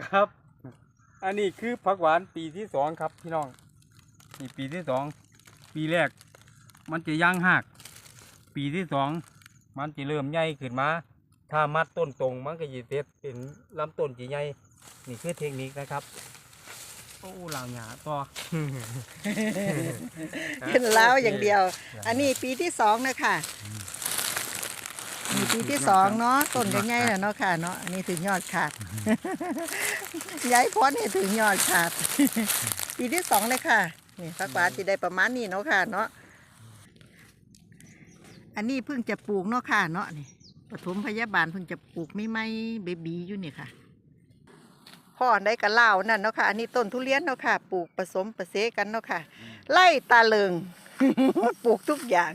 ครับ อันนี้คือผักหวานปีที่สองครับพี่น้องนี่ปีที่สองปีแรก มันจะย่างหักปีที่สองมันจะเริ่มใหญ่ขึ้นมา ถ้ามัดต้นตรงมันก็จะเต็ดเป็นลำต้นจะใหญ่นี่คือเทคนิคนะครับโอ้หล่าหยาต่อเป็นล้าวอย่างเดียว อันนี้ปีที่สองนะคะ นี่ปีที่สองเนาะต้นก็ใหญ่แล้วเนาะค่ะเนาะอันนี้ถึงยอดขาดย้ายพ้นให้ถึงยอดขาดปีที่สองเลยค่ะนี่พักหวานจะได้ประมาณนี้เนาะค่ะเนาะอันนี้เพิ่งจะปลูกเนาะค่ะเนาะนี่ปฐมพยาบาลเพิ่งจะปลูกไม่ไม่เบบีอยู่นี่ค่ะพ่อได้กระเล่านั่นเนาะค่ะ อันนี้ต้นทุเรียนเนาะค่ะ ปลูกผสมประเสกันเนาะค่ะ ไล่ตาเลิง ปลูกทุกอย่าง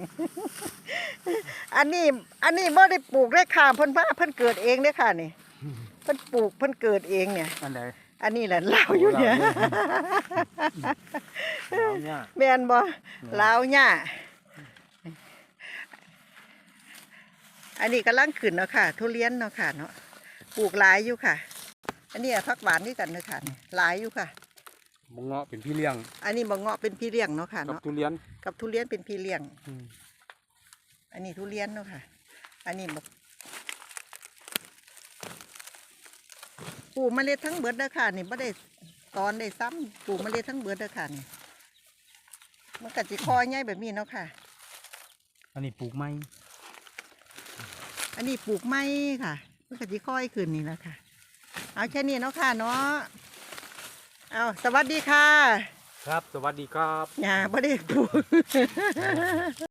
อันนี้อันนี้ไม่ได้ปลูกได้ค่ะเพิ่นพาเพิ่นเกิดเองเด้อค่ะนี่เพิ่นปลูกเพิ่นเกิดเองเนี่ย อันไหน อันนี้แหละลาวอยู่เนี่ยเหล่าหยาแม่นบ่ลาวหญ้าอันนี้กำลังขึ้นเนาะค่ะ ทุเรียนเนาะค่ะเนาะปลูกหลายอยู่ค่ะ อันนี้ผักหวานด้วยกันเนาะค่ะนี่หลายอยู่ค่ะบงเงาะเป็นพี่เลี้ยงอันนี้บ่เงาะเป็นพี่เลี้ยงเนาะค่ะกับเนาะทุเรียนกับทุเรียนเป็นพี่เลี้ยง อืม อันนี้ทุเรียนเนาะค่ะ อันนี้บอกปลูกเมล็ดทั้งเบิดเด้อค่ะนี่ไม่ได้ตอนได้ซ้ำปลูกเมล็ดทั้งเบิดเด้อค่ะนี่มันกัจิคอใหญ่แบบนี้เนาะค่ะ อันนี้ปลูกไม้อันนี้ปลูกไม้ค่ะมันกัจิค่อยขึ้นนี่แหละค่ะ เอาแค่นี้เนาะค่ะเนาะเอาสวัสดีค่ะ ครับ สวัสดีครับ อย่าไม่ได้ปลูก